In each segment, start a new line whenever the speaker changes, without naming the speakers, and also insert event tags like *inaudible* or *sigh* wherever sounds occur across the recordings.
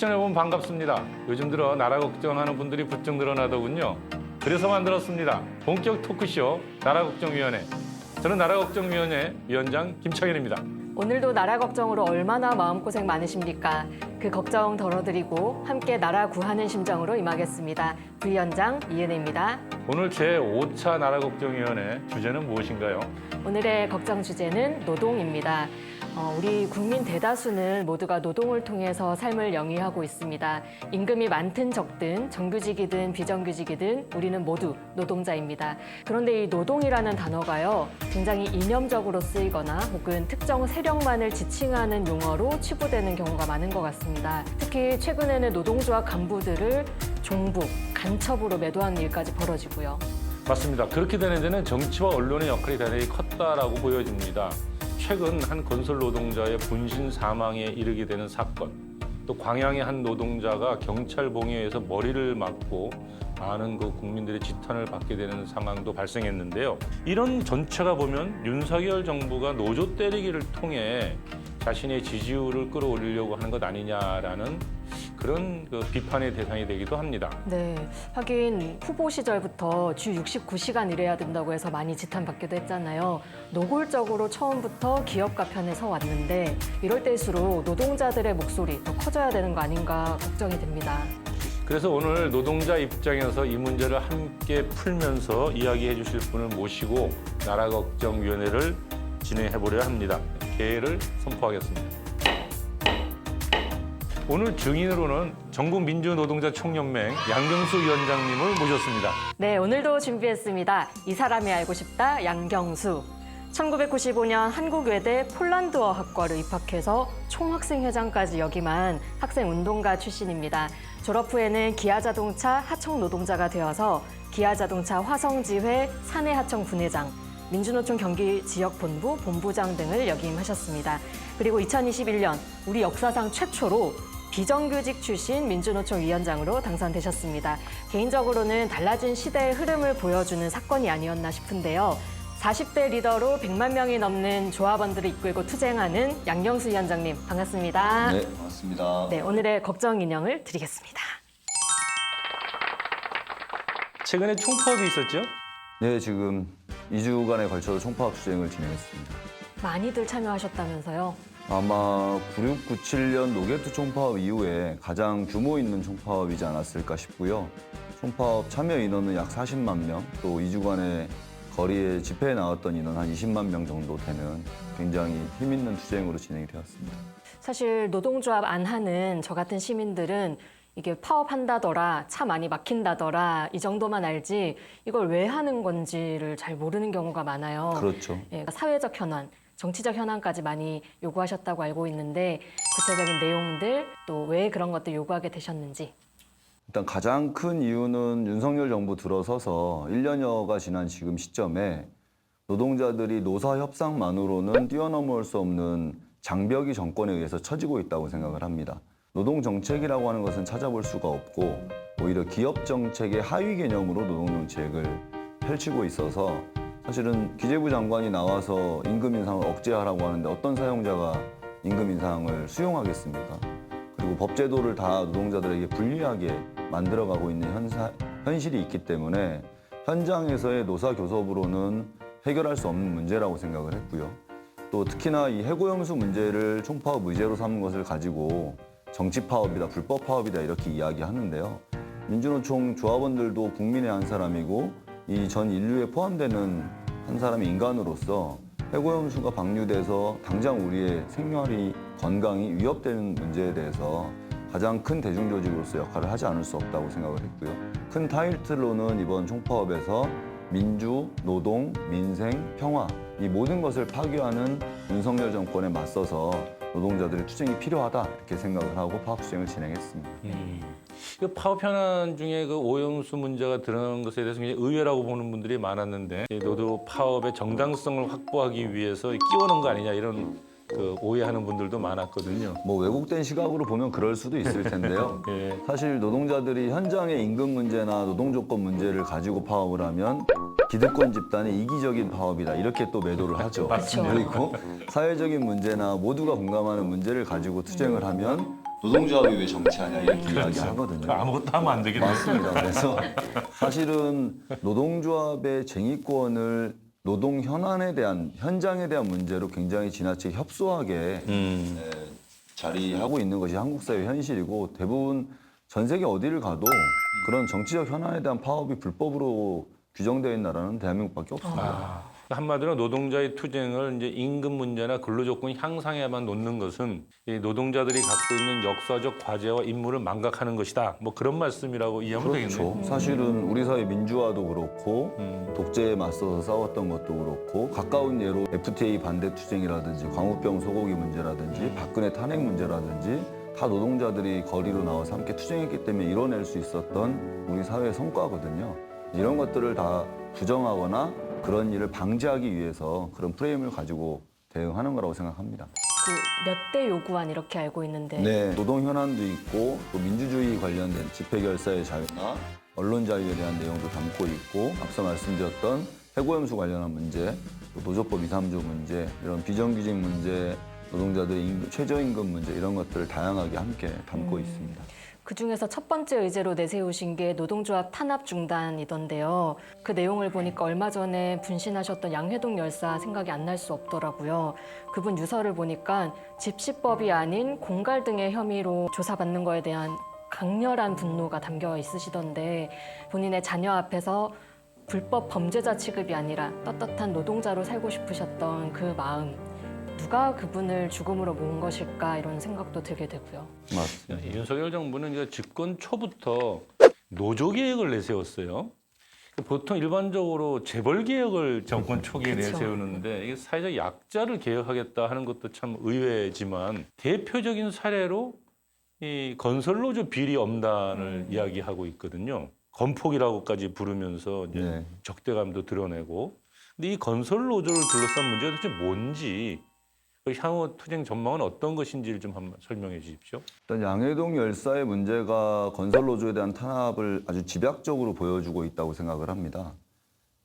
시청자 여러분 반갑습니다. 요즘 들어 나라 걱정하는 분들이 부쩍 늘어나더군요. 그래서 만들었습니다. 본격 토크쇼 나라걱정위원회. 저는 나라걱정위원회 위원장 김창현입니다.
오늘도 나라 걱정으로 얼마나 마음고생 많으십니까? 그 걱정 덜어드리고 함께 나라 구하는 심정으로 임하겠습니다. 부위원장 이은혜입니다.
오늘 제5차 나라 걱정위원회 주제는 무엇인가요?
오늘의 걱정 주제는 노동입니다. 어, 우리 국민 대다수는 모두가 노동을 통해서 삶을 영위하고 있습니다. 임금이 많든 적든 정규직이든 비정규직이든 우리는 모두 노동자입니다. 그런데 이 노동이라는 단어가요, 굉장히 이념적으로 쓰이거나 혹은 특정 세력만을 지칭하는 용어로 치부되는 경우가 많은 것 같습니다. 특히 최근에는 노동조합 간부들을 종북, 간첩으로 매도하는 일까지 벌어지고요.
맞습니다. 그렇게 되는 데는 정치와 언론의 역할이 대단히 컸다라고 보여집니다. 최근 한 건설 노동자의 분신 사망에 이르게 되는 사건, 또 광양의 한 노동자가 경찰 봉에 의해서 머리를 맞고 많은 그 국민들의 지탄을 받게 되는 상황도 발생했는데요. 이런 전체가 보면 윤석열 정부가 노조 때리기를 통해 자신의 지지율을 끌어올리려고 하는 것 아니냐라는 그런 그 비판의 대상이 되기도 합니다.
네, 하긴 후보 시절부터 주 69시간 일해야 된다고 해서 많이 지탄받기도 했잖아요. 노골적으로 처음부터 기업가 편에 서 왔는데 이럴 때일수록 노동자들의 목소리 더 커져야 되는 거 아닌가 걱정이 됩니다.
그래서 오늘 노동자 입장에서 이 문제를 함께 풀면서 이야기해 주실 분을 모시고 나라걱정위원회를 진행해 보려 합니다. 개회를 선포하겠습니다. 오늘 증인으로는 전국민주노동자 총연맹 양경수 위원장님을 모셨습니다.
네, 오늘도 준비했습니다. 이 사람이 알고 싶다 양경수. 1995년 한국외대 폴란드어 학과로 입학해서 총학생회장까지 역임한 학생운동가 출신입니다. 졸업 후에는 기아자동차 하청 노동자가 되어서 기아자동차 화성지회 사내하청 분회장, 민주노총 경기 지역본부 본부장 등을 역임하셨습니다. 그리고 2021년 우리 역사상 최초로 비정규직 출신 민주노총 위원장으로 당선되셨습니다. 개인적으로는 달라진 시대의 흐름을 보여주는 사건이 아니었나 싶은데요. 40대 리더로 100만 명이 넘는 조합원들을 이끌고 투쟁하는 양경수 위원장님 반갑습니다.
네, 반갑습니다.
네, 오늘의 걱정 인형을 드리겠습니다.
최근에 총파업이 있었죠?
네, 지금 2주간에 걸쳐서 총파업 투쟁을 진행했습니다.
많이들 참여하셨다면서요?
아마 9697년 노게트 총파업 이후에 가장 규모 있는 총파업이지 않았을까 싶고요. 총파업 참여 인원은 약 40만 명, 또 2주간에 거리에 집회에 나왔던 인원 한 20만 명 정도 되는 굉장히 힘 있는 투쟁으로 진행이 되었습니다.
사실 노동조합 안 하는 저 같은 시민들은 이게 파업한다더라, 차 많이 막힌다더라 이 정도만 알지 이걸 왜 하는 건지를 잘 모르는 경우가 많아요.
그렇죠.
예, 그러니까 사회적 현안, 정치적 현안까지 많이 요구하셨다고 알고 있는데 구체적인 내용들 또 왜 그런 것들 요구하게 되셨는지
일단 가장 큰 이유는 윤석열 정부 들어서서 1년여가 지난 지금 시점에 노동자들이 노사 협상만으로는 뛰어넘을 수 없는 장벽이 정권에 의해서 처지고 있다고 생각을 합니다. 노동 정책이라고 하는 것은 찾아볼 수가 없고 오히려 기업 정책의 하위 개념으로 노동 정책을 펼치고 있어서 사실은 기재부 장관이 나와서 임금 인상을 억제하라고 하는데 어떤 사용자가 임금 인상을 수용하겠습니까? 그리고 법제도를 다 노동자들에게 불리하게 만들어가고 있는 현사, 현실이 있기 때문에 현장에서의 노사 교섭으로는 해결할 수 없는 문제라고 생각을 했고요. 또 특히나 이 해고염수 문제를 총파업 의제로 삼은 것을 가지고 정치 파업이다, 불법 파업이다 이렇게 이야기하는데요. 민주노총 조합원들도 국민의 한 사람이고 이 전 인류에 포함되는 한 사람의 인간으로서 해고염수가 방류돼서 당장 우리의 생활이 건강이 위협되는 문제에 대해서 가장 큰 대중조직으로서 역할을 하지 않을 수 없다고 생각을 했고요. 큰 타이틀로는 이번 총파업에서 민주, 노동, 민생, 평화 이 모든 것을 파괴하는 윤석열 정권에 맞서서 노동자들의 투쟁이 필요하다 이렇게 생각을 하고 파업 투쟁을 진행했습니다.
그 파업 현안 중에 그 오염수 문제가 드러난 것에 대해서 굉장히 의외라고 보는 분들이 많았는데 이 노조 파업의 정당성을 확보하기 위해서 끼워넣은 거 아니냐 이런 그 오해하는 분들도 많았거든요.
뭐 왜곡된 시각으로 보면 그럴 수도 있을 텐데요. *laughs*
예.
사실 노동자들이 현장의 임금 문제나 노동 조건 문제를 가지고 파업을 하면 기득권 집단의 이기적인 파업이다 이렇게 또 매도를 하죠.
맞습니다.
그리고 사회적인 문제나 모두가 공감하는 문제를 가지고 투쟁을 하면 노동조합이 왜 정치하냐 이렇게 이야기하거든요.
아무것도 하면 안 되겠네.
맞습니다. 그래서 사실은 노동조합의 쟁의권을 노동 현안에 대한 현장에 대한 문제로 굉장히 지나치게 협소하게
음.
에, 자리하고 있는 것이 한국 사회 현실이고 대부분 전 세계 어디를 가도 그런 정치적 현안에 대한 파업이 불법으로 규정되어 있는 나라는 대한민국밖에 없습니다.
아, 한마디로 노동자의 투쟁을 이제 임금 문제나 근로조건 향상에만 놓는 것은 이 노동자들이 갖고 있는 역사적 과제와 임무를 망각하는 것이다. 뭐 그런 말씀이라고 이해하면
그렇죠.
되겠네요.
사실은 우리 사회 민주화도 그렇고
음.
독재에 맞서서 싸웠던 것도 그렇고 가까운 예로 FTA 반대 투쟁이라든지 광우병 소고기 문제라든지 박근혜 탄핵 문제라든지 다 노동자들이 거리로 나와서 함께 투쟁했기 때문에 이뤄낼 수 있었던 우리 사회의 성과거든요. 이런 것들을 다 부정하거나 그런 일을 방지하기 위해서 그런 프레임을 가지고 대응하는 거라고 생각합니다.
그몇대 요구안 이렇게 알고 있는데
네, 노동 현안도 있고 또 민주주의 관련된 집회 결사의 자유나 언론 자유에 대한 내용도 담고 있고 앞서 말씀드렸던 해고염수 관련한 문제, 또 노조법 2, 3조 문제, 이런 비정규직 문제, 노동자들의 임금, 최저임금 문제 이런 것들을 다양하게 함께 담고 있습니다.
그 중에서 첫 번째 의제로 내세우신 게 노동조합 탄압 중단이던데요. 그 내용을 보니까 얼마 전에 분신하셨던 양회동 열사 생각이 안 날 수 없더라고요. 그분 유서를 보니까 집시법이 아닌 공갈 등의 혐의로 조사받는 거에 대한 강렬한 분노가 담겨 있으시던데 본인의 자녀 앞에서 불법 범죄자 취급이 아니라 떳떳한 노동자로 살고 싶으셨던 그 마음 누가 그분을 죽음으로 모은 것일까 이런 생각도 들게 되고요.
맞습니다.
이 윤석열 정부는 이제 집권 초부터 노조 개혁을 내세웠어요. 보통 일반적으로 재벌 개혁을 정권 초기에
그쵸.
내세우는데 이게 사회적 약자를 개혁하겠다 하는 것도 참 의외지만 대표적인 사례로 이 건설 노조 비리 엄단을 이야기하고 있거든요. 건폭이라고까지 부르면서 이제
네.
적대감도 드러내고. 근데 이 건설 노조를 둘러싼 문제가 도대체 뭔지 그 향후 투쟁 전망은 어떤 것인지를 좀 한번 설명해 주십시오.
일단 양해동 열사의 문제가 건설 노조에 대한 탄압을 아주 집약적으로 보여주고 있다고 생각을 합니다.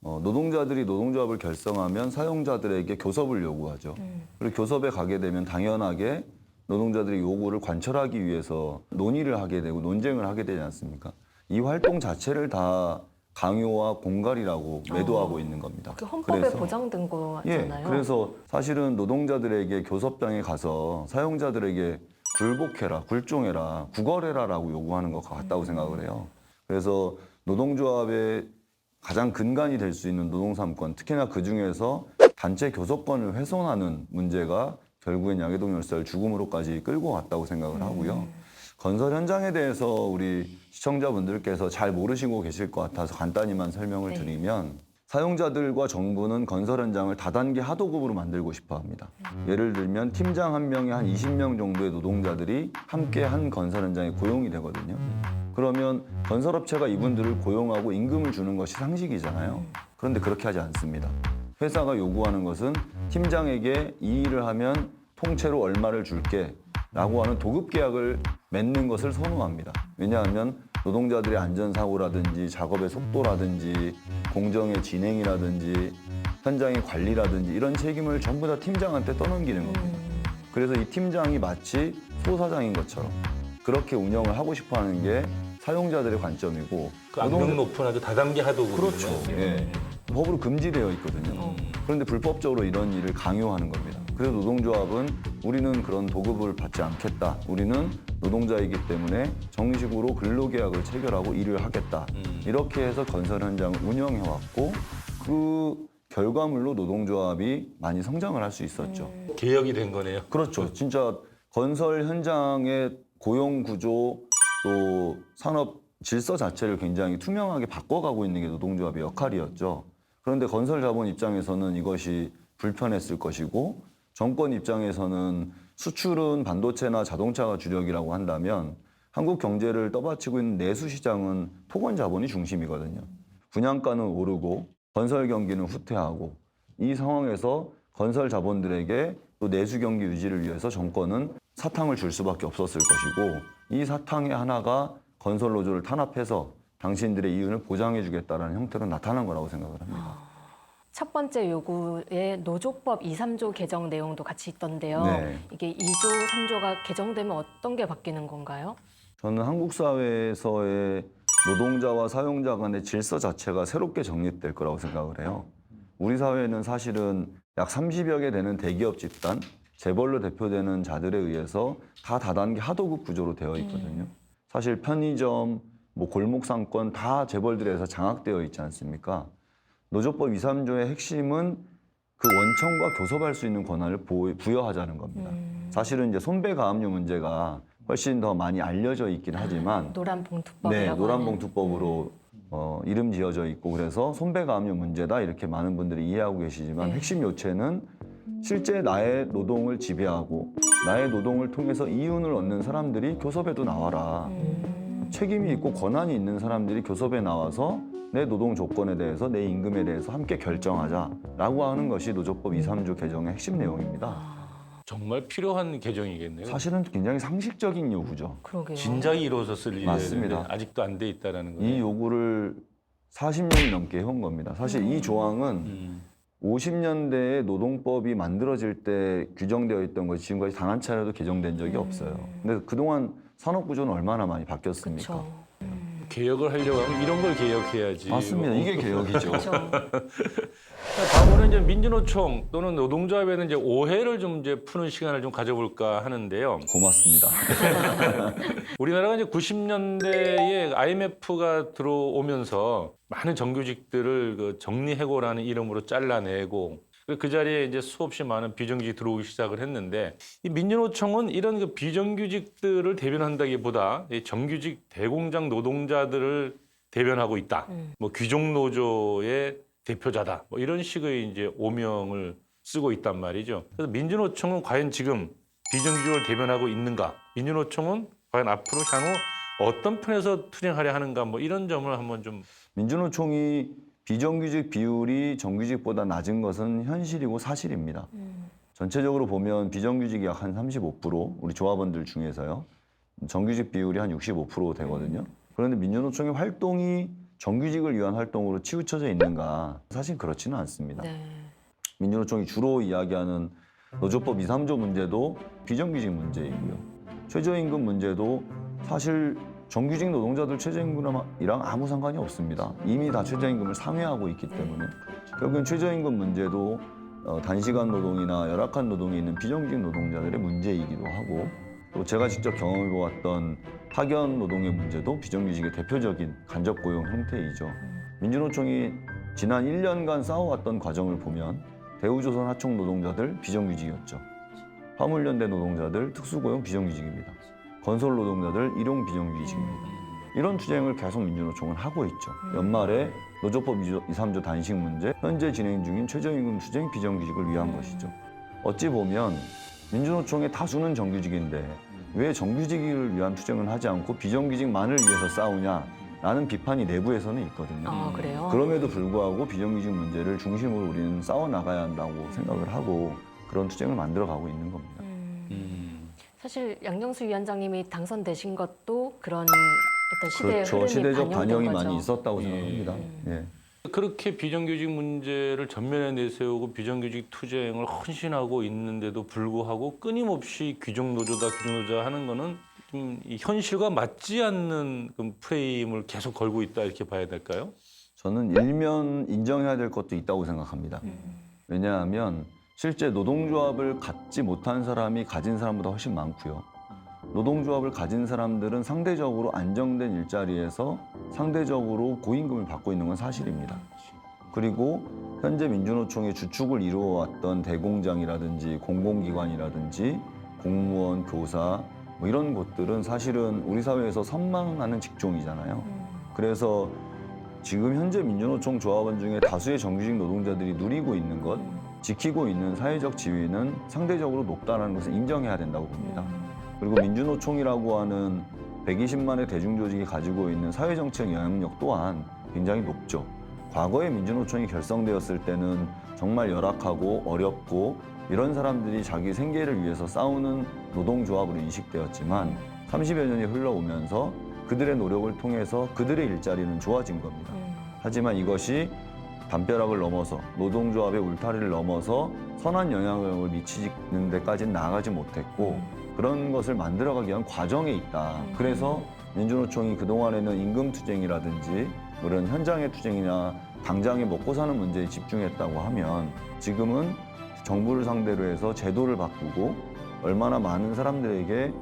어, 노동자들이 노동조합을 결성하면 사용자들에게 교섭을 요구하죠. 그리고 교섭에 가게 되면 당연하게 노동자들의 요구를 관철하기 위해서 논의를 하게 되고 논쟁을 하게 되지 않습니까? 이 활동 자체를 다 강요와 공갈이라고 매도하고 있는 겁니다.
그 헌법에
그래서-
보장된
예,
거잖아요.
그래서 사실은 노동자들에게 교섭장에 가서 사용자들에게 굴복해라, 굴종해라, 구걸해라라고 요구하는 것 같다고 생각을 해요. 그래서 노동조합의 가장 근간이 될 수 있는 노동삼권, 특히나 그 중에서 단체 교섭권을 훼손하는 문제가 결국엔 양해동 열사를 죽음으로까지 끌고 갔다고 생각을 하고요. 건설 현장에 대해서 우리 시청자분들께서 잘 모르시고 계실 것 같아서 간단히만 설명을
네.
드리면 사용자들과 정부는 건설 현장을 다단계 하도급으로 만들고 싶어 합니다. 예를 들면 팀장 한 명에 한 20명 정도의 노동자들이 함께 한 건설 현장에 고용이 되거든요. 그러면 건설업체가 이분들을 고용하고 임금을 주는 것이 상식이잖아요. 그런데 그렇게 하지 않습니다. 회사가 요구하는 것은 팀장에게 이 일을 하면 통째로 얼마를 줄게 라고 하는 도급 계약을 맺는 것을 선호합니다. 왜냐하면 노동자들의 안전사고라든지 작업의 속도라든지 공정의 진행이라든지 현장의 관리라든지 이런 책임을 전부 다 팀장한테 떠넘기는 겁니다. 그래서 이 팀장이 마치 소사장인 것처럼 그렇게 운영을 하고 싶어 하는 게 사용자들의 관점이고
그 악명 높은 아주 다단계 하도급
그렇죠. 예. 법으로 금지되어 있거든요. 그런데 불법적으로 이런 일을 강요하는 겁니다. 그래서 노동조합은 우리는 그런 도급을 받지 않겠다. 우리는 노동자이기 때문에 정식으로 근로계약을 체결하고 일을 하겠다. 이렇게 해서 건설 현장을 운영해왔고 그 결과물로 노동조합이 많이 성장을 할 수 있었죠.
개혁이 된 거네요.
그렇죠. 진짜 건설 현장의 고용 구조 또 산업 질서 자체를 굉장히 투명하게 바꿔가고 있는 게 노동조합의 역할이었죠. 그런데 건설 자본 입장에서는 이것이 불편했을 것이고 정권 입장에서는 수출은 반도체나 자동차가 주력이라고 한다면 한국 경제를 떠받치고 있는 내수 시장은 토건 자본이 중심이거든요. 분양가는 오르고 건설 경기는 후퇴하고 이 상황에서 건설 자본들에게 또 내수 경기 유지를 위해서 정권은 사탕을 줄 수밖에 없었을 것이고 이 사탕의 하나가 건설 노조를 탄압해서 당신들의 이윤을 보장해 주겠다라는 형태로 나타난 거라고 생각을 합니다.
첫 번째 요구에 노조법 2, 3조 개정 내용도 같이 있던데요.
네.
이게 2조, 3조가 개정되면 어떤 게 바뀌는 건가요?
저는 한국 사회에서의 노동자와 사용자 간의 질서 자체가 새롭게 정립될 거라고 생각을 해요. 우리 사회는 사실은 약 30여 개 되는 대기업 집단, 재벌로 대표되는 자들에 의해서 다 다단계 하도급 구조로 되어 있거든요. 사실 편의점, 뭐 골목 상권 다 재벌들에서 장악되어 있지 않습니까? 노조법 2, 3조의 핵심은 그 원청과 교섭할 수 있는 권한을 보- 부여하자는 겁니다. 사실은 이제 손배 가압류 문제가 훨씬 더 많이 알려져 있긴 하지만
노란 봉투법이라고
네. 노란봉투법으로 어, 이름 지어져 있고 그래서 손배 가압류 문제다 이렇게 많은 분들이 이해하고 계시지만
네.
핵심 요체는 실제 나의 노동을 지배하고 나의 노동을 통해서 이윤을 얻는 사람들이 교섭에도 나와라.
음.
책임이 있고 권한이 있는 사람들이 교섭에 나와서 내 노동 조건에 대해서 내 임금에 대해서 함께 결정하자라고 하는 것이 노조법 2, 3조 개정의 핵심 내용입니다.
정말 필요한 개정이겠네요.
사실은 굉장히 상식적인 요구죠.
그러게요.
진작에 이루어졌을 일이
맞습니다.
아직도 안 돼 있다라는 거예요.
이 요구를 40년이 넘게 해온 겁니다. 사실 이 조항은
음.
50년대에 노동법이 만들어질 때 규정되어 있던 것이 지금까지 단 한 차례도 개정된 적이 없어요. 근데 그동안 산업 구조는 얼마나 많이 바뀌었습니까?
그렇죠.
개혁을 하려고 하면 이런 걸 개혁해야지.
맞습니다. 이게 개혁이죠.
그렇죠. *laughs*
다음으로는 이제 민주노총 또는 노동조합에는 이제 오해를 좀 이제 푸는 시간을 좀 가져볼까 하는데요.
고맙습니다. *laughs*
우리나라가 이제 90년대에 IMF가 들어오면서 많은 정규직들을 그 정리해고라는 이름으로 잘라내고 그그 자리에 이제 수없이 많은 비정규직이 들어오기 시작을 했는데 이 민주노총은 이런 그 비정규직들을 대변한다기보다 이 정규직 대공장 노동자들을 대변하고 있다.
음.
뭐 귀족 노조의 대표자다. 뭐 이런 식의 이제 오명을 쓰고 있단 말이죠. 그래서 민주노총은 과연 지금 비정규직을 대변하고 있는가? 민주노총은 과연 앞으로 향후 어떤 편에서 투쟁하려 하는가? 뭐 이런 점을 한번 좀
민주노총이 비정규직 비율이 정규직보다 낮은 것은 현실이고 사실입니다.
음.
전체적으로 보면 비정규직이 약 한 35% 우리 조합원들 중에서요. 정규직 비율이 한 65% 되거든요. 그런데 민주노총의 활동이 정규직을 위한 활동으로 치우쳐져 있는가? 사실 그렇지는 않습니다.
네.
민주노총이 주로 이야기하는 노조법 2, 3조 문제도 비정규직 문제이고요. 최저임금 문제도 사실 정규직 노동자들 최저임금이랑 아무 상관이 없습니다. 이미 다 최저임금을 상회하고 있기 때문에 결국엔 최저임금 문제도 어, 단시간 노동이나 열악한 노동이 있는 비정규직 노동자들의 문제이기도 하고 또 제가 직접 경험해 보았던 파견 노동의 문제도 비정규직의 대표적인 간접 고용 형태이죠. 민주노총이 지난 1년간 싸워왔던 과정을 보면 대우조선 하청 노동자들 비정규직이었죠. 화물연대 노동자들 특수고용 비정규직입니다. 건설 노동자들 일용 비정규직입니다. 이런 투쟁을 계속 민주노총은 하고 있죠. 연말에 노조법 2, 3조 단식 문제, 현재 진행 중인 최저임금 투쟁 비정규직을 위한 것이죠. 어찌 보면 민주노총의 다수는 정규직인데 왜 정규직을 위한 투쟁을 하지 않고 비정규직만을 위해서 싸우냐라는 비판이 내부에서는 있거든요.
아, 그래요?
그럼에도 불구하고 비정규직 문제를 중심으로 우리는 싸워 나가야 한다고 생각을 하고 그런 투쟁을 만들어 가고 있는 겁니다.
음.
음.
사실 양경수 위원장님이 당선되신 것도 그런 어떤 시대의
그렇죠.
흐름이
시대적 반영이
거죠.
많이 있었다고
예.
생각합니다. 예.
그렇게 비정규직 문제를 전면에 내세우고 비정규직 투쟁을 헌신하고 있는데도 불구하고 끊임없이 귀족 노조다 귀족 노조다 하는 거는 좀이 현실과 맞지 않는 그 프레임을 계속 걸고 있다 이렇게 봐야 될까요?
저는 일면 인정해야 될 것도 있다고 생각합니다. 왜냐하면 실제 노동조합을 갖지 못한 사람이 가진 사람보다 훨씬 많고요. 노동조합을 가진 사람들은 상대적으로 안정된 일자리에서 상대적으로 고임금을 받고 있는 건 사실입니다. 그리고 현재 민주노총의 주축을 이루어왔던 대공장이라든지 공공기관이라든지 공무원, 교사 뭐 이런 곳들은 사실은 우리 사회에서 선망하는 직종이잖아요. 그래서 지금 현재 민주노총 조합원 중에 다수의 정규직 노동자들이 누리고 있는 것, 지키고 있는 사회적 지위는 상대적으로 높다는 것을 인정해야 된다고 봅니다. 그리고 민주노총이라고 하는 120만의 대중조직이 가지고 있는 사회정책 영향력 또한 굉장히 높죠. 과거에 민주노총이 결성되었을 때는 정말 열악하고 어렵고 이런 사람들이 자기 생계를 위해서 싸우는 노동조합으로 인식되었지만 30여 년이 흘러오면서 그들의 노력을 통해서 그들의 일자리는 좋아진 겁니다.
음.
하지만 이것이 담벼락을 넘어서 노동조합의 울타리를 넘어서 선한 영향력을 미치는 데까지는 나아가지 못했고 그런 것을 만들어가기 위한 과정에 있다. 그래서 민주노총이 그동안에는 임금 투쟁이라든지 그런 현장의 투쟁이나 당장에 먹고 사는 문제에 집중했다고 하면 지금은 정부를 상대로 해서 제도를 바꾸고 얼마나 많은 사람들에게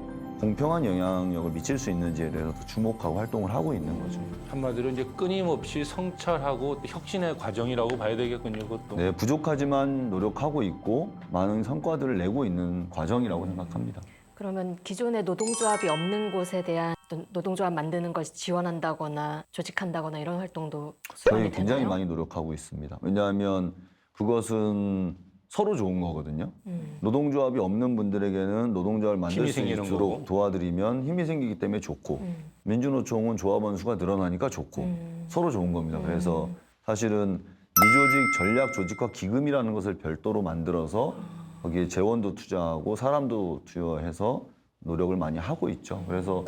공평한 영향력을 미칠 수 있는지에 대해서 더 주목하고 활동을 하고 있는 거죠.
한마디로 이제 끊임없이 성찰하고 또 혁신의 과정이라고 봐야 되겠군요. 그것도.
네, 부족하지만 노력하고 있고 많은 성과들을 내고 있는 과정이라고 생각합니다.
그러면 기존의 노동조합이 없는 곳에 대한 어떤 노동조합 만드는 것을 지원한다거나 조직한다거나 이런 활동도 수반이
저희 굉장히
되나요?
많이 노력하고 있습니다. 왜냐하면 그것은 서로 좋은 거거든요.
음.
노동조합이 없는 분들에게는 노동조합을 만들 수 있도록
거고.
도와드리면 힘이 생기기 때문에 좋고
음.
민주노총은 조합원 수가 늘어나니까 좋고
음.
서로 좋은 겁니다. 그래서 사실은 미조직 전략 조직화 기금이라는 것을 별도로 만들어서 거기에 재원도 투자하고 사람도 투여해서 노력을 많이 하고 있죠. 그래서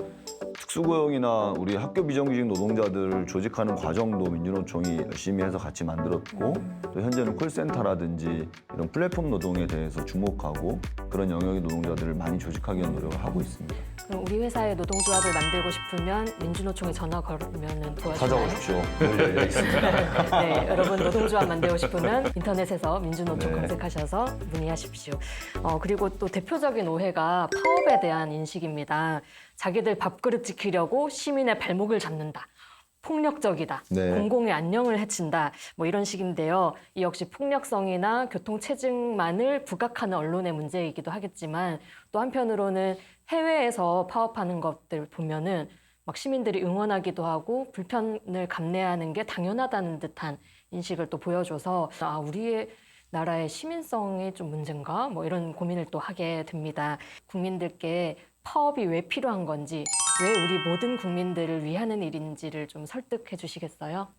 특수고용이나 우리 학교 비정규직 노동자들을 조직하는 과정도 민주노총이 열심히 해서 같이 만들었고 또 현재는 콜센터라든지 이런 플랫폼 노동에 대해서 주목하고 그런 영역의 노동자들을 많이 조직하기 위한 노력을 하고 있습니다.
그럼 우리 회사에 노동조합을 만들고 싶으면 민주노총에 전화 걸으면 도와주나요?
찾아오십시오. 늘 열려 있습니다.
네, 여러분 노동조합 만들고 싶으면 인터넷에서 민주노총
네.
검색하셔서 문의하십시오. 어, 그리고 또 대표적인 오해가 파업에 대한 인식입니다. 자기들 밥그릇 지키려고 시민의 발목을 잡는다. 폭력적이다.
네.
공공의 안녕을 해친다. 뭐 이런 식인데요. 이 역시 폭력성이나 교통 체증만을 부각하는 언론의 문제이기도 하겠지만 또 한편으로는 해외에서 파업하는 것들 보면은 막 시민들이 응원하기도 하고 불편을 감내하는 게 당연하다는 듯한 인식을 또 보여줘서 아 우리의 나라의 시민성이 좀 문제인가 뭐 이런 고민을 또 하게 됩니다. 국민들께 파업이 왜 필요한 건지 왜 우리 모든 국민들을 위하는 일인지를 좀 설득해 주시겠어요?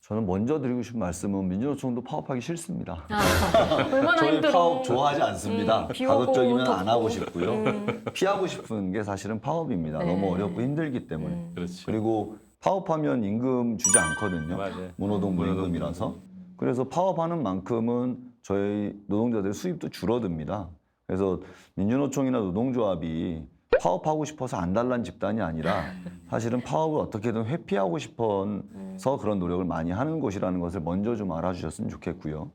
저는 먼저 드리고 싶은 말씀은 민주노총도 파업하기 싫습니다.
아, 얼마나
저희
힘들어.
파업 좋아하지 않습니다.
음, 비 오고
가급적이면
덥고.
안 하고 싶고요.
음.
피하고 싶은 게 사실은 파업입니다.
네.
너무 어렵고 힘들기 때문에.
음.
그렇지.
그리고 파업하면 임금 주지 않거든요.
맞아요.
무노동 무임금이라서. 그래서 파업하는 만큼은 저희 노동자들 수입도 줄어듭니다. 그래서 민주노총이나 노동조합이 파업하고 싶어서 안 달란 집단이 아니라 사실은 파업을 어떻게든 회피하고 싶어서 그런 노력을 많이 하는 곳이라는 것을 먼저 좀 알아주셨으면 좋겠고요.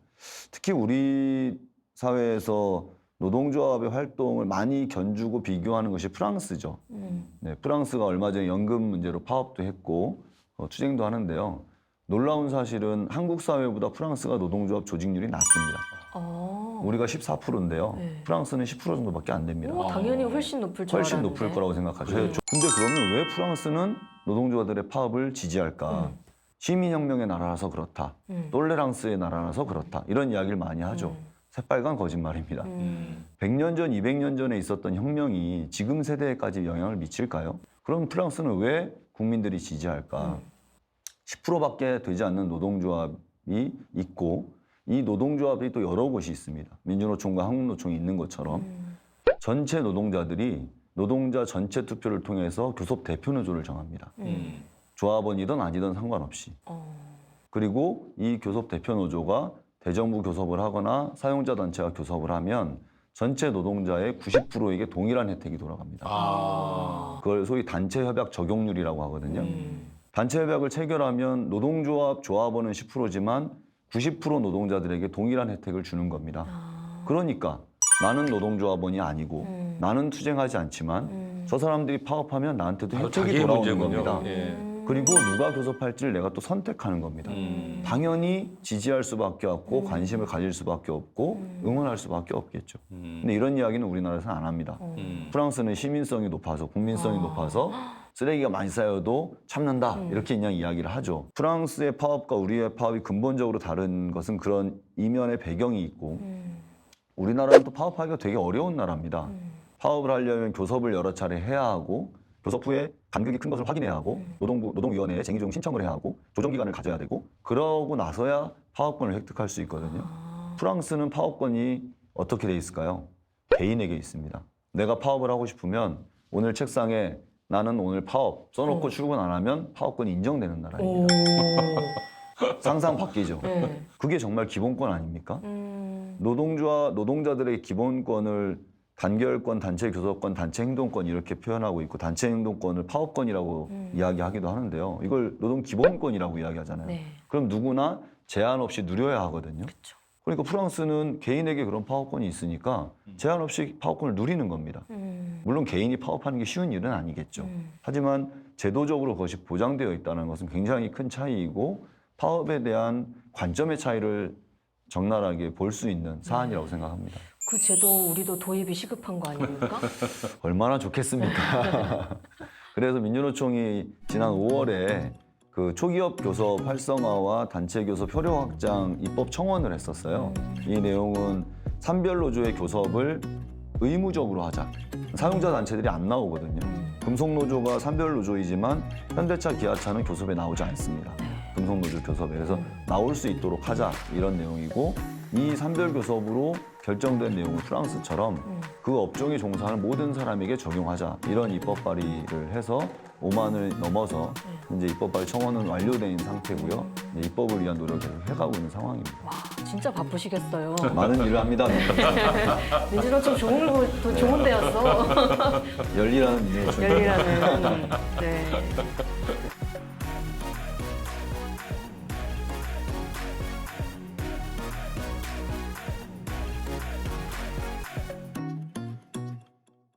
특히 우리 사회에서 노동조합의 활동을 많이 견주고 비교하는 것이 프랑스죠.
음.
네, 프랑스가 얼마 전에 연금 문제로 파업도 했고 어, 투쟁도 하는데요. 놀라운 사실은 한국 사회보다 프랑스가 노동조합 조직률이 낮습니다.
어.
우리가 14%인데요.
네.
프랑스는 10% 정도밖에 안 됩니다.
오, 당연히 훨씬 높을 줄
훨씬
알았는데.
높을 거라고 생각하죠.
음.
근데 그러면 왜 프랑스는 노동조합들의 파업을 지지할까?
음.
시민혁명의 나라라서 그렇다.
음.
똘레랑스의 나라라서 그렇다. 이런 이야기를 많이 하죠.
음.
새빨간 거짓말입니다.
음.
100년 전, 200년 전에 있었던 혁명이 지금 세대에까지 영향을 미칠까요? 그럼 프랑스는 왜 국민들이 지지할까? 10%밖에 되지 않는 노동조합이 있고 이 노동조합이 또 여러 곳이 있습니다. 민주노총과 한국노총이 있는 것처럼
음.
전체 노동자들이 노동자 전체 투표를 통해서 교섭 대표 노조를 정합니다.
음.
조합원이든 아니든 상관없이.
어.
그리고 이 교섭 대표 노조가 대정부 교섭을 하거나 사용자 단체가 교섭을 하면 전체 노동자의 90%에게 동일한 혜택이 돌아갑니다.
아.
그걸 소위 단체 협약 적용률이라고 하거든요.
음.
단체 협약을 체결하면 노동조합 조합원은 10%지만 90% 노동자들에게 동일한 혜택을 주는 겁니다.
아.
그러니까 나는 노동조합원이 아니고
음.
나는 투쟁하지 않지만
음.
저 사람들이 파업하면 나한테도 혜택이 돌아오는
문제군요.
겁니다.
예.
그리고 누가 교섭할지를 내가 또 선택하는 겁니다.
음.
당연히 지지할 수밖에 없고 관심을 가질 수밖에 없고 응원할 수밖에 없겠죠.
음.
근데 이런 이야기는 우리나라에서는 안 합니다.
음.
프랑스는 시민성이 높아서 국민성이 높아서 쓰레기가 많이 쌓여도 참는다 이렇게 그냥 이야기를 하죠. 프랑스의 파업과 우리의 파업이 근본적으로 다른 것은 그런 이면의 배경이 있고
음.
우리나라는 또 파업하기가 되게 어려운 나라입니다.
음.
파업을 하려면 교섭을 여러 차례 해야 하고 교섭 후에 간격이 큰 것을 확인해야 하고 노동부 노동위원회에 쟁의 중 신청을 해야 하고 조정 기간을 가져야 되고 그러고 나서야 파업권을 획득할 수 있거든요.
아.
프랑스는 파업권이 어떻게 돼 있을까요? 개인에게 있습니다. 내가 파업을 하고 싶으면 오늘 책상에 나는 오늘 파업 써놓고 출근 안 하면 파업권이 인정되는
오.
나라입니다. *laughs* 상상 바뀌죠.
네.
그게 정말 기본권 아닙니까?
음,
노동자와 노동자들의 기본권을 단결권, 단체 교섭권, 단체 행동권 이렇게 표현하고 있고 단체 행동권을 파업권이라고
음.
이야기하기도 하는데요. 이걸 노동 기본권이라고 이야기하잖아요.
네.
그럼 누구나 제한 없이 누려야 하거든요.
그렇죠.
그러니까 프랑스는 개인에게 그런 파업권이 있으니까 제한 없이 파업권을 누리는 겁니다.
음,
물론 개인이 파업하는 게 쉬운 일은 아니겠죠.
음.
하지만 제도적으로 그것이 보장되어 있다는 것은 굉장히 큰 차이이고 파업에 대한 관점의 차이를 적나라하게 볼 수 있는 사안이라고 생각합니다.
그 제도 우리도 도입이 시급한 거 아닙니까? *laughs*
얼마나 좋겠습니까? *laughs* 그래서 민주노총이 지난 5월에 그 초기업 교섭 활성화와 단체 교섭 효력 확장 입법 청원을 했었어요. 이 내용은 산별 노조의 교섭을 의무적으로 하자. 사용자 단체들이 안 나오거든요. 금속노조가 산별 노조이지만 현대차, 기아차는 교섭에 나오지 않습니다. 금속노조 교섭에 그래서 나올 수 있도록 하자 이런 내용이고 이 산별 교섭으로 결정된 내용을 프랑스처럼 그 업종에 종사하는 모든 사람에게 적용하자 이런 입법 발의를 해서 5만을 넘어서 이제 입법 발의 청원은 완료된 상태고요. 이제 입법을 위한 노력을 해가고 있는 상황입니다.
와, 진짜 바쁘시겠어요. *laughs*
많은 일을 합니다. *laughs*
민주노총 좋은 거, 더 좋은 데였어. *laughs*
열일하는 일에 좀
열일하는. 네.